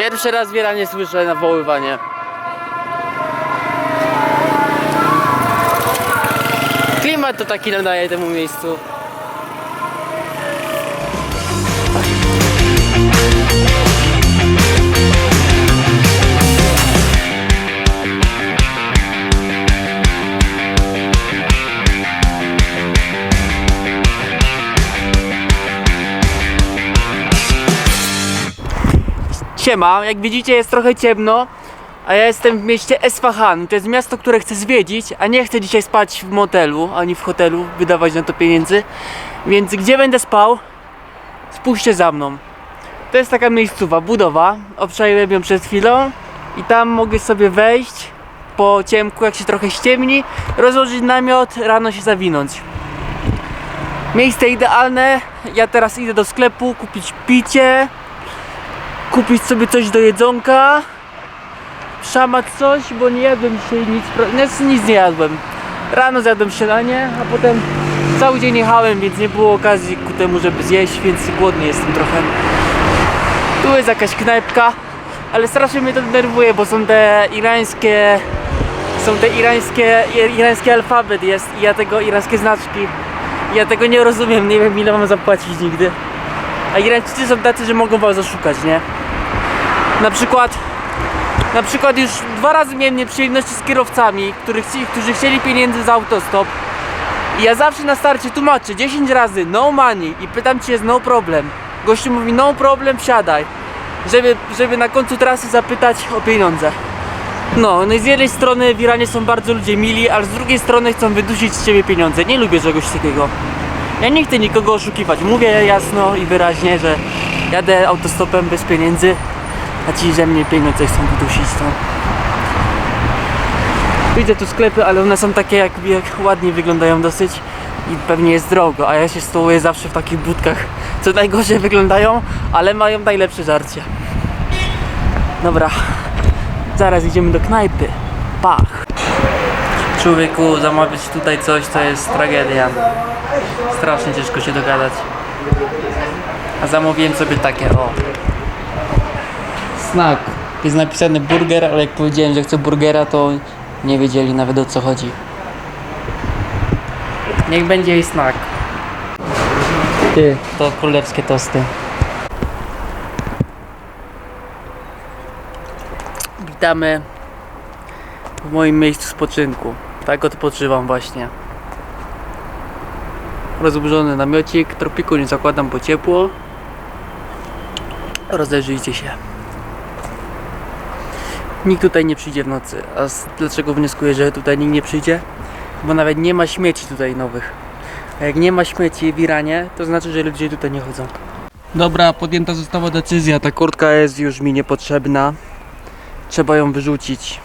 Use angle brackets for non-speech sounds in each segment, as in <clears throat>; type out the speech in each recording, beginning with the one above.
Pierwszy raz w Iranie słyszę nawoływanie. Klimat to taki nadaje temu miejscu. Siema, jak widzicie jest trochę ciemno, a ja jestem w mieście Esfahan. To jest miasto, które chcę zwiedzić, a nie chcę dzisiaj spać w motelu, ani w hotelu, wydawać na to pieniędzy. Więc gdzie będę spał? Spójrzcie za mną. To jest taka miejscowa, budowa. Obczaiłem ją przed chwilą i tam mogę sobie wejść po ciemku, jak się trochę ściemni, rozłożyć namiot, rano się zawinąć. Miejsce idealne. Ja teraz idę do sklepu kupić picie, kupić sobie coś do jedzonka, szamać coś, bo nie jadłem dzisiaj nic, pra- nic, nie jadłem. Rano zjadłem śniadanie, a potem cały dzień jechałem, więc nie było okazji ku temu, żeby zjeść, więc głodny jestem trochę. Tu jest jakaś knajpka, ale strasznie mnie to denerwuje, bo są te irańskie są te irańskie, irański alfabet jest i ja tego, irańskie znaczki. Ja tego nie rozumiem, nie wiem ile mam zapłacić nigdy. A Irańczycy są tacy, że mogą was oszukać, nie? Na przykład, na przykład już dwa razy miałem nieprzyjemności z kierowcami, którzy, chci, którzy chcieli pieniędzy za autostop. I ja zawsze na starcie tłumaczę 10 razy no money i pytam cię jest no problem. Gościu mówi no problem, wsiadaj. Żeby, żeby na końcu trasy zapytać o pieniądze. No, no i z jednej strony w Iranie są bardzo ludzie mili, ale z drugiej strony chcą wydusić z ciebie pieniądze. Nie lubię czegoś takiego. Ja nie chcę nikogo oszukiwać. Mówię jasno i wyraźnie, że jadę autostopem bez pieniędzy, a ci ze mnie pieniądze chcą wydusić. To. Widzę tu sklepy, ale one są takie jak, jak ładnie wyglądają dosyć i pewnie jest drogo, a ja się stołuję zawsze w takich budkach, co najgorzej wyglądają, ale mają najlepsze żarcie. Dobra, zaraz idziemy do knajpy. Pach. Człowieku, zamawiać tutaj coś to jest tragedia. Strasznie ciężko się dogadać. A zamówiłem sobie takie, o. Snack. Jest napisany burger, ale jak powiedziałem, że chcę burgera, to nie wiedzieli nawet o co chodzi. Niech będzie i snack. Ty, to królewskie tosty. Witamy w moim miejscu spoczynku. Tak odpoczywam właśnie. Rozburzony namiocik, tropiku nie zakładam, bo ciepło. Rozejrzyjcie się. Nikt tutaj nie przyjdzie w nocy. A dlaczego wnioskuję, że tutaj nikt nie przyjdzie? Bo nawet nie ma śmieci tutaj nowych. A jak nie ma śmieci w Iranie, to znaczy, że ludzie tutaj nie chodzą. Dobra, podjęta została decyzja. Ta kurtka jest już mi niepotrzebna. Trzeba ją wyrzucić.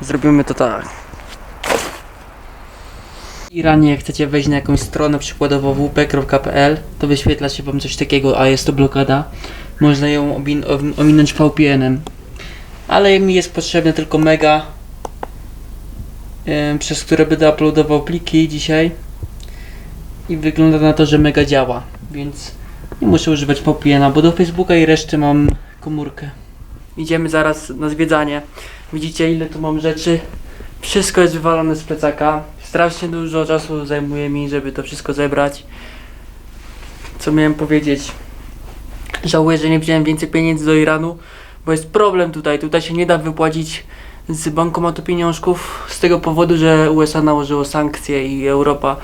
Zrobimy to tak. W Iranie, jak chcecie wejść na jakąś stronę, przykładowo wp.pl, to wyświetla się wam coś takiego, a jest to blokada. Można ją omin- om- ominąć VPN-em. Ale mi jest potrzebne tylko mega, przez które będę uploadował pliki dzisiaj. I wygląda na to, że mega działa, więc nie muszę używać VPN-a, bo do Facebooka i reszty mam komórkę. Idziemy zaraz na zwiedzanie. Widzicie ile tu mam rzeczy. Wszystko jest wywalone z plecaka. Strasznie dużo czasu zajmuje mi, żeby to wszystko zebrać. Co miałem powiedzieć? Żałuję, że nie wziąłem więcej pieniędzy do Iranu, bo jest problem tutaj. Tutaj się nie da wypłacić z bankomatu pieniążków z tego powodu, że USA nałożyło sankcje i Europa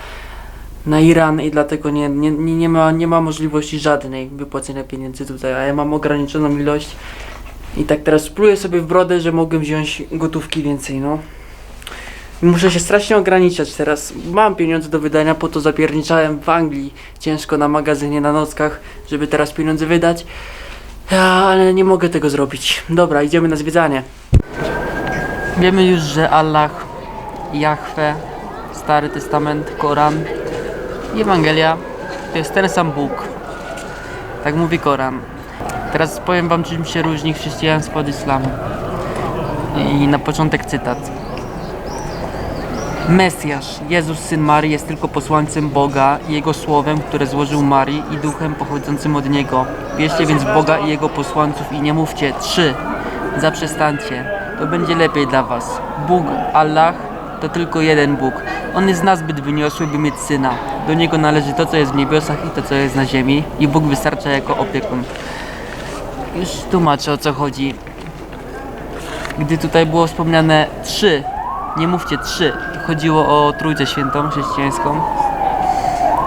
na Iran i dlatego nie, nie, nie, ma, nie ma możliwości żadnej wypłacenia pieniędzy tutaj, a ja mam ograniczoną ilość i tak teraz pluję sobie w brodę, że mogłem wziąć gotówki więcej, no. Muszę się strasznie ograniczać teraz. Mam pieniądze do wydania, po to zapierniczałem w Anglii ciężko na magazynie, na nockach, żeby teraz pieniądze wydać. Ja, ale nie mogę tego zrobić. Dobra, idziemy na zwiedzanie. Wiemy już, że Allah, Jahwe, Stary Testament, Koran i Ewangelia to jest ten sam Bóg. Tak mówi Koran. Teraz powiem wam czym się różni chrześcijaństwo od islamu. I na początek cytat. Mesjasz, Jezus Syn Marii jest tylko posłańcem Boga i Jego Słowem, które złożył Marii i Duchem pochodzącym od Niego. Wierzcie więc Boga i Jego posłańców i nie mówcie trzy, zaprzestańcie, to będzie lepiej dla was. Bóg, Allah, to tylko jeden Bóg. On jest nazbyt wyniosły, by mieć Syna. Do Niego należy to, co jest w niebiosach i to, co jest na ziemi i Bóg wystarcza jako opiekun. Już tłumaczę o co chodzi. Gdy tutaj było wspomniane trzy, nie mówcie trzy, chodziło o Trójcę Świętą chrześcijańską.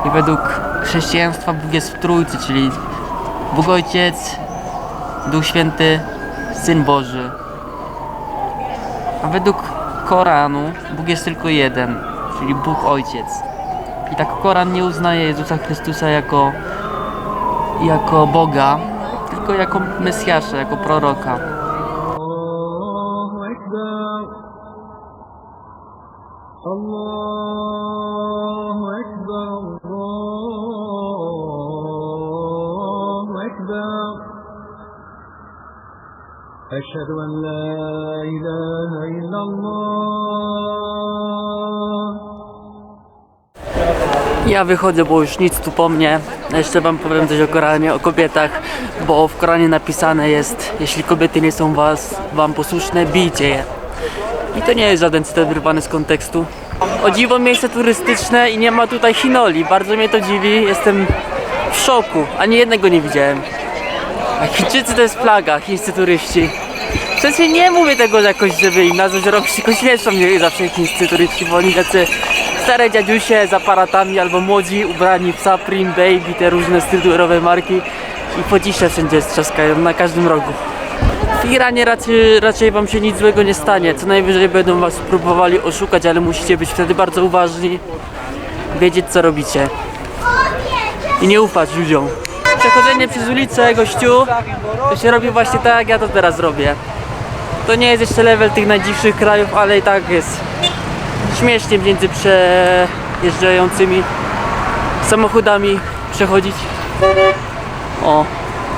I według chrześcijaństwa Bóg jest w Trójcy, czyli Bóg Ojciec, Duch Święty, Syn Boży. A według Koranu Bóg jest tylko jeden, czyli Bóg Ojciec. I tak Koran nie uznaje Jezusa Chrystusa jako, jako Boga, tylko jako Mesjasza, jako proroka. الله أكبر أشهد أن لا إله إلا الله Ja wychodzę, bo już nic tu po mnie. Jeszcze wam powiem coś o Koranie, o kobietach, bo w Koranie napisane jest, jeśli kobiety nie są was, wam posłuszne, bijcie je. I to nie jest żaden cytat wyrwany z kontekstu. O dziwo miejsce turystyczne i nie ma tutaj chinoli. Bardzo mnie to dziwi, jestem w szoku. Ani jednego nie widziałem. A Chińczycy to jest plaga, chińscy turyści. W sensie nie mówię tego jakoś, żeby im nazwać robić, tylko śmieszą mnie zawsze chińscy turyści, bo oni tacy stare dziadziusie z aparatami albo młodzi ubrani w Supreme, Baby, te różne stylurowe marki i po dzisiaj wszędzie trzaskają, na każdym rogu. W Iranie raczej, raczej wam się nic złego nie stanie, co najwyżej będą was próbowali oszukać, ale musicie być wtedy bardzo uważni, wiedzieć co robicie i nie ufać ludziom. Przechodzenie przez ulicę, gościu, to się robi właśnie tak, jak ja to teraz robię. To nie jest jeszcze level tych najdziwszych krajów, ale i tak jest śmiesznie między przejeżdżającymi samochodami przechodzić. O,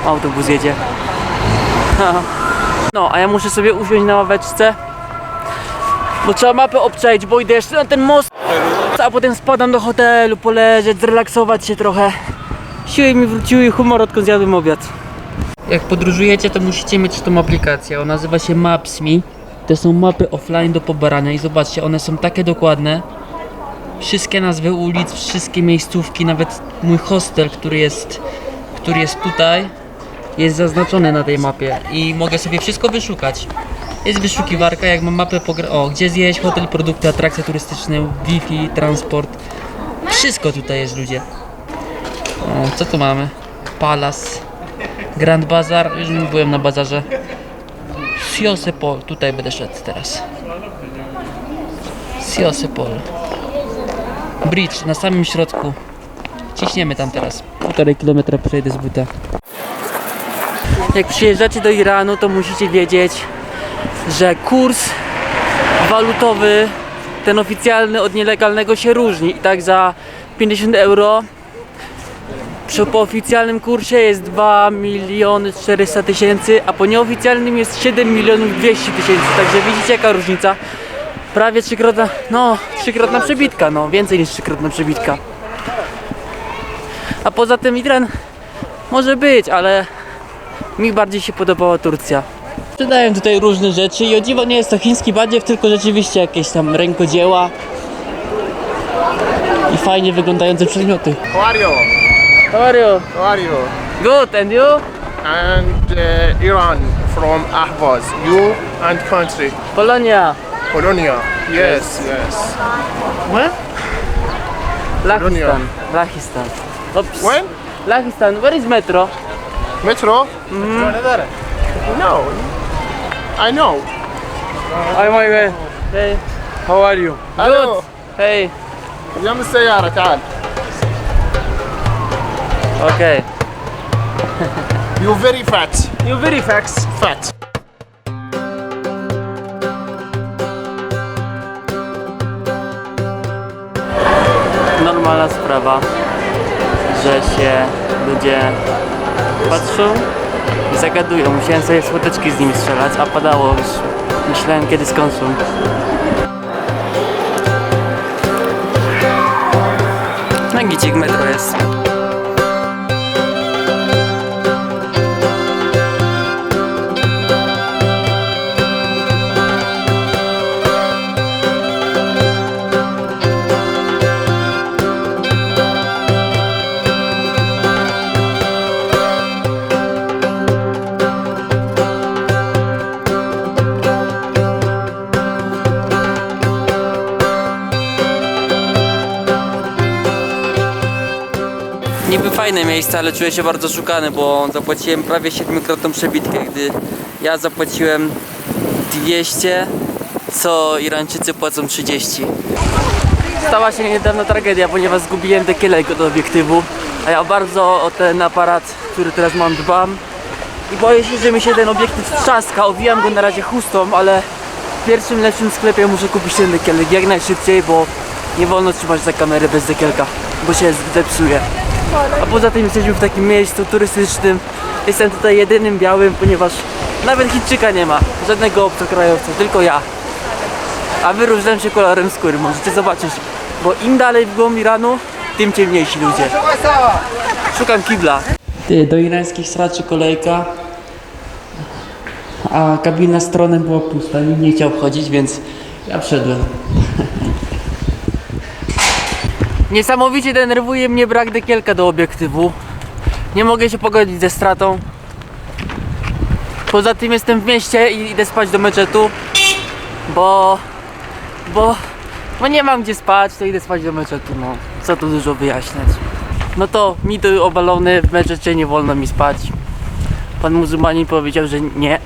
autobus jedzie. <laughs> No, a ja muszę sobie usiąść na ławeczce, bo trzeba mapę obczaić, bo idę jeszcze na ten most, a potem spadam do hotelu, poleżeć, zrelaksować się trochę. Siły mi wróciły humor odkąd zjadłem obiad. Jak podróżujecie, to musicie mieć tą aplikację. Ona nazywa się Maps.me. To są mapy offline do pobarania i zobaczcie, one są takie dokładne. Wszystkie nazwy ulic, wszystkie miejscówki, nawet mój hostel, który jest, który jest tutaj, jest zaznaczony na tej mapie i mogę sobie wszystko wyszukać. Jest wyszukiwarka, jak mam mapę, pogra- o, gdzie zjeść, hotel, produkty, atrakcje turystyczne, Wi-Fi, transport. Wszystko tutaj jest, ludzie. O, co tu mamy? Palace. Grand Bazar, już byłem na bazarze. Siosepol, tutaj będę szedł teraz. Siosepol. Bridge na samym środku. Ciśniemy tam teraz. Półtorej kilometra przejdę z buta. Jak przyjeżdżacie do Iranu, to musicie wiedzieć, że kurs walutowy, ten oficjalny od nielegalnego się różni. I tak za 50 euro przy, po oficjalnym kursie jest 2 miliony 400 tysięcy, a po nieoficjalnym jest 7 milionów 200 tysięcy. Także widzicie jaka różnica. Prawie trzykrotna, no trzykrotna przebitka, no więcej niż trzykrotna przebitka. A poza tym Iran może być, ale mi bardziej się podobała Turcja. Sprzedają tutaj różne rzeczy i o dziwo nie jest to chiński badziew, tylko rzeczywiście jakieś tam rękodzieła i fajnie wyglądające przedmioty. How are you? How are you? How are you? Good, and you? And uh, Iran from Ahvaz. You and country. Polonia. Polonia. Yes, yes. Where? Polonia. Lahistan. Lahistan. Oops. When? Lahistan. Where is metro? Metro? No. I know. I'm my way. Hey. How are you? Hello. Hey. يوم السيارة تعال. Okay. <laughs> You very fat. You very fax. Fat. Normalna sprawa, że się ludzie patrzą zagadują. Musiałem sobie słodeczki z nimi strzelać, a padało już. Myślałem kiedy skończą. Nagicik metro jest. Fajne miejsce, ale czuję się bardzo szukany, bo zapłaciłem prawie siedmiokrotną przebitkę, gdy ja zapłaciłem 200, co Irańczycy płacą 30. Stała się niedawno tragedia, ponieważ zgubiłem dekielek do obiektywu, a ja bardzo o ten aparat, który teraz mam, dbam. I boję się, że mi się ten obiektyw trzaska, owijam go na razie chustą, ale w pierwszym lepszym sklepie muszę kupić ten dekielek jak najszybciej, bo nie wolno trzymać za kamerę bez dekielka, bo się zepsuje. A poza tym jesteśmy w takim miejscu turystycznym. Jestem tutaj jedynym białym, ponieważ nawet Chińczyka nie ma. Żadnego obcokrajowca, tylko ja. A wyróżniam się kolorem skóry, możecie zobaczyć. Bo im dalej w głąb Iranu, tym ciemniejsi ludzie. Szukam kibla. Ty, do irańskich straczy kolejka. A kabina stronę była pusta, nikt nie chciał wchodzić, więc ja wszedłem. <laughs> Niesamowicie denerwuje mnie brak dekielka do obiektywu. Nie mogę się pogodzić ze stratą. Poza tym jestem w mieście i idę spać do meczetu, bo, bo, bo nie mam gdzie spać, to idę spać do meczetu, no. Co tu dużo wyjaśniać. No to mi tu obalony w meczecie nie wolno mi spać. Pan muzułmanin powiedział, że nie.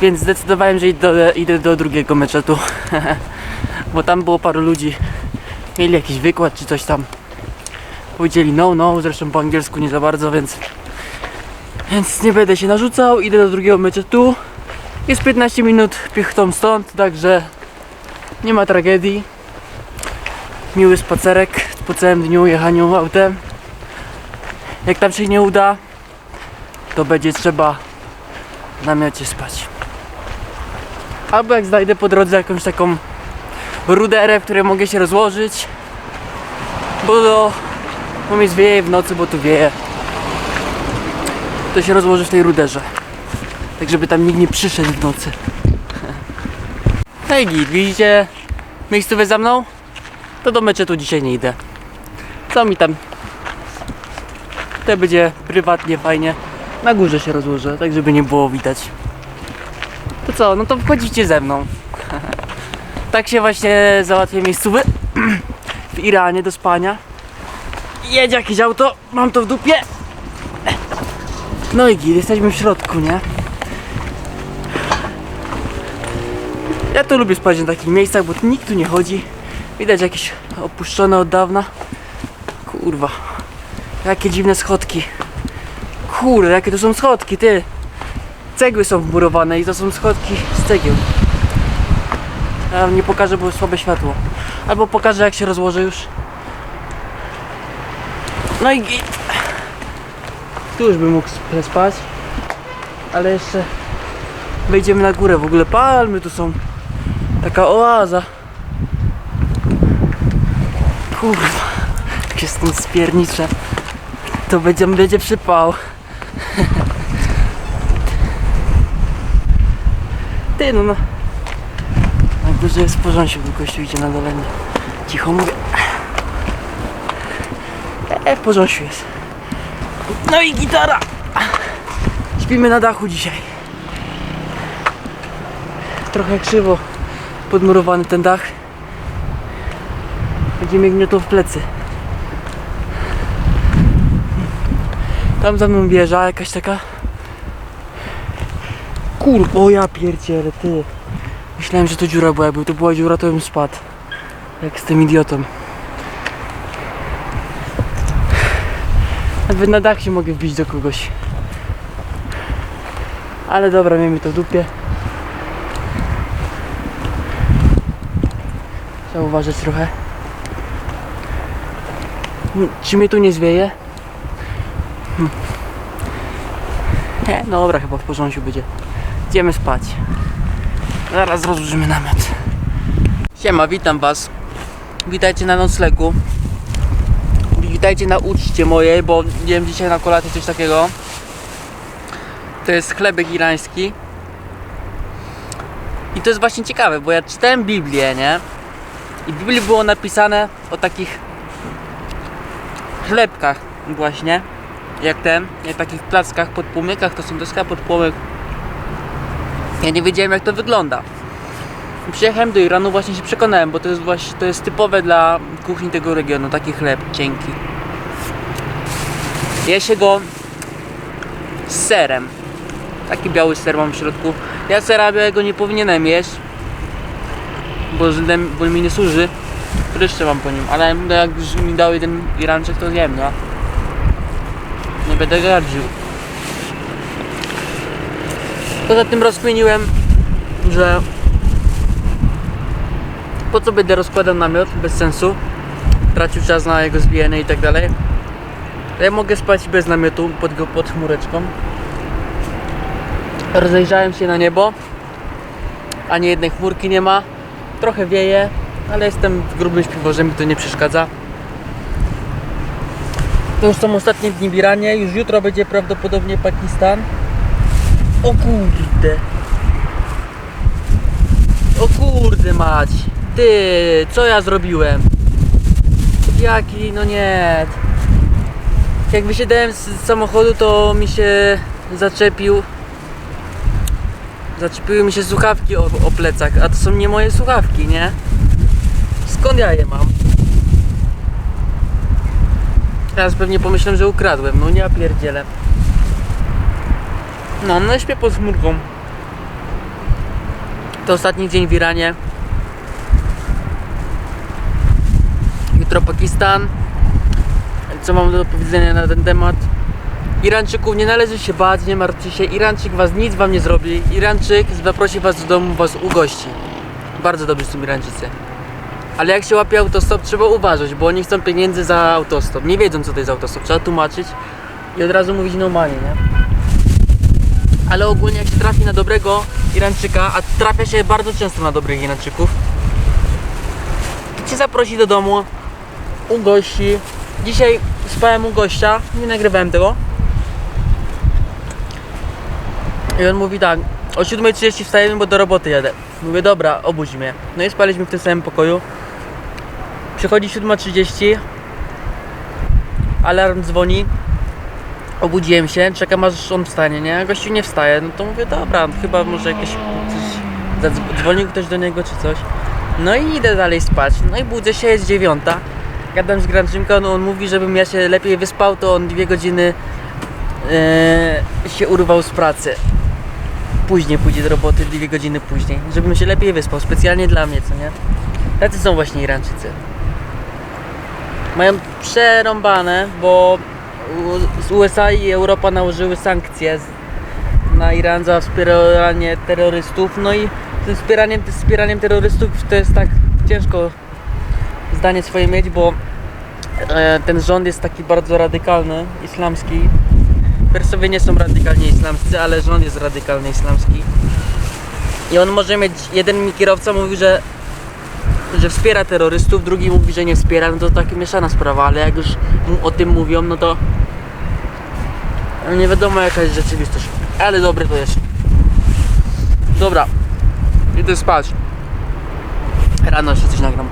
Więc zdecydowałem, że idę do, idę do drugiego meczetu. <laughs> bo tam było paru ludzi mieli jakiś wykład czy coś tam. Powiedzieli no, no, zresztą po angielsku nie za bardzo, więc więc nie będę się narzucał, idę do drugiego meczetu. Jest 15 minut piechotą stąd, także nie ma tragedii. Miły spacerek po całym dniu jechaniu autem. Jak tam się nie uda, to będzie trzeba w namiocie spać. Albo jak znajdę po drodze jakąś taką ruderę, w której mogę się rozłożyć. Bo do, bo mi zwieje w nocy, bo tu wieje. To się rozłoży w tej ruderze. Tak żeby tam nikt nie przyszedł w nocy. Hej git, widzicie miejscowe za mną? To do meczetu dzisiaj nie idę. Co mi tam? To będzie prywatnie, fajnie. Na górze się rozłożę, tak żeby nie było widać. To co, no to wchodzicie ze mną. Tak się właśnie załatwia miejscowy <clears throat> w Iranie do spania. Jedzie jakieś auto, mam to w dupie. No i git, jesteśmy w środku, nie? Ja to lubię spać na takich miejscach, bo nikt tu nie chodzi. Widać jakieś opuszczone od dawna. Kurwa. Jakie dziwne schodki. Kurde, jakie to są schodki, ty. Cegły są wmurowane i to są schodki z cegieł. Nie pokażę, bo słabe światło. Albo pokażę jak się rozłożę już. No i git. Tu już bym mógł sp- spać. Ale jeszcze wejdziemy na górę. W ogóle palmy tu są. Taka oaza. Kurwa. Jak się stąd spierniczę. To będzie, będzie przypał. <laughs> Ty no no. Górze jest porządek, bo gościu idzie na dole. Cicho mówię. E, w porządku jest. No i gitara. Śpimy na dachu dzisiaj. Trochę krzywo podmurowany ten dach. Będzie mnie gniotło w plecy. Tam za mną wieża jakaś taka. Kur, o ja pierdzielę, ty. Myślałem, że to dziura była, jakby to była dziura, to bym spadł. Jak z tym idiotą. Nawet na dach się mogę wbić do kogoś. Ale dobra, miejmy to w dupie. Trzeba uważać trochę. Hmm, Czy mnie tu nie zwieje? Hmm. Nie, dobra, chyba w porządku będzie. Idziemy spać. Zaraz rozłożymy namiot. Siema, witam was. Witajcie na noclegu. witajcie na uczcie mojej, bo jem dzisiaj na kolację coś takiego. To jest chlebek irański. I to jest właśnie ciekawe, bo ja czytałem Biblię, nie? I w Biblii było napisane o takich chlebkach właśnie, jak ten, jak takich plackach pod płomykach, to są deska pod płomyk. Ja nie wiedziałem jak to wygląda. Przyjechałem do Iranu, właśnie się przekonałem, bo to jest właśnie to jest typowe dla kuchni tego regionu, taki chleb cienki. Je się go z serem. Taki biały ser mam w środku. Ja sera białego nie powinienem jeść, bo, bo mi nie służy. Pryszcze mam po nim, ale jak już mi dał jeden Irańczyk, to zjem, no. Nie będę gardził. Poza tym rozkminiłem, że po co będę rozkładał namiot bez sensu, tracił czas na jego zbijanie i tak dalej. Ja mogę spać bez namiotu pod, pod chmureczką. Rozejrzałem się na niebo, ani jednej chmurki nie ma. Trochę wieje, ale jestem w grubym śpiworze, mi to nie przeszkadza. To już są ostatnie dni w Iranie, już jutro będzie prawdopodobnie Pakistan. O kurde. O kurde mać. Ty, co ja zrobiłem? Jaki, no nie. Jak wysiadałem z samochodu, to mi się zaczepił. Zaczepiły mi się słuchawki o, o plecach, a to są nie moje słuchawki, nie? Skąd ja je mam? Teraz pewnie pomyślę, że ukradłem. No nie pierdzielę. No, no śpię pod chmurką. To ostatni dzień w Iranie. Jutro Pakistan. Co mam do powiedzenia na ten temat? Irańczyków nie należy się bać, nie martwcie się. Irańczyk was nic wam nie zrobi. Irańczyk zaprosi was do domu, was ugości. Bardzo dobrzy są Irańczycy. Ale jak się łapie autostop, trzeba uważać, bo oni chcą pieniędzy za autostop. Nie wiedzą co to jest autostop, trzeba tłumaczyć i od razu mówić normalnie, nie? Ale ogólnie jak się trafi na dobrego Irańczyka, a trafia się bardzo często na dobrych Irańczyków, to cię zaprosi do domu, ugości. Dzisiaj spałem u gościa, nie nagrywałem tego. I on mówi tak, o 7.30 wstajemy, bo do roboty jadę. Mówię, dobra, obudź mnie. No i spaliśmy w tym samym pokoju. Przychodzi 7.30, alarm dzwoni, obudziłem się, czekam aż on wstanie, nie? Gościu nie wstaje, no to mówię, dobra, chyba może jakieś coś, zadzw- dzwonił ktoś do niego czy coś. No i idę dalej spać, no i budzę się, jest dziewiąta. Gadam z Granczynką, no on mówi, żebym ja się lepiej wyspał, to on dwie godziny e, się urwał z pracy. Później pójdzie do roboty, dwie godziny później, żebym się lepiej wyspał, specjalnie dla mnie, co nie? Tacy są właśnie Irańczycy. Mają przerąbane, bo z USA i Europa nałożyły sankcje na Iran za wspieranie terrorystów. No i tym wspieraniem, wspieraniem terrorystów to jest tak ciężko zdanie swoje mieć, bo e, ten rząd jest taki bardzo radykalny, islamski. Persowie nie są radykalnie islamscy, ale rząd jest radykalny islamski. I on może mieć, jeden mi kierowca mówił, że że wspiera terrorystów, drugi mówi, że nie wspiera, no to taka mieszana sprawa, ale jak już o tym mówią, no to nie wiadomo jaka jest rzeczywistość. Ale dobre to jest. Dobra, idę spać. Rano jeszcze coś nagram.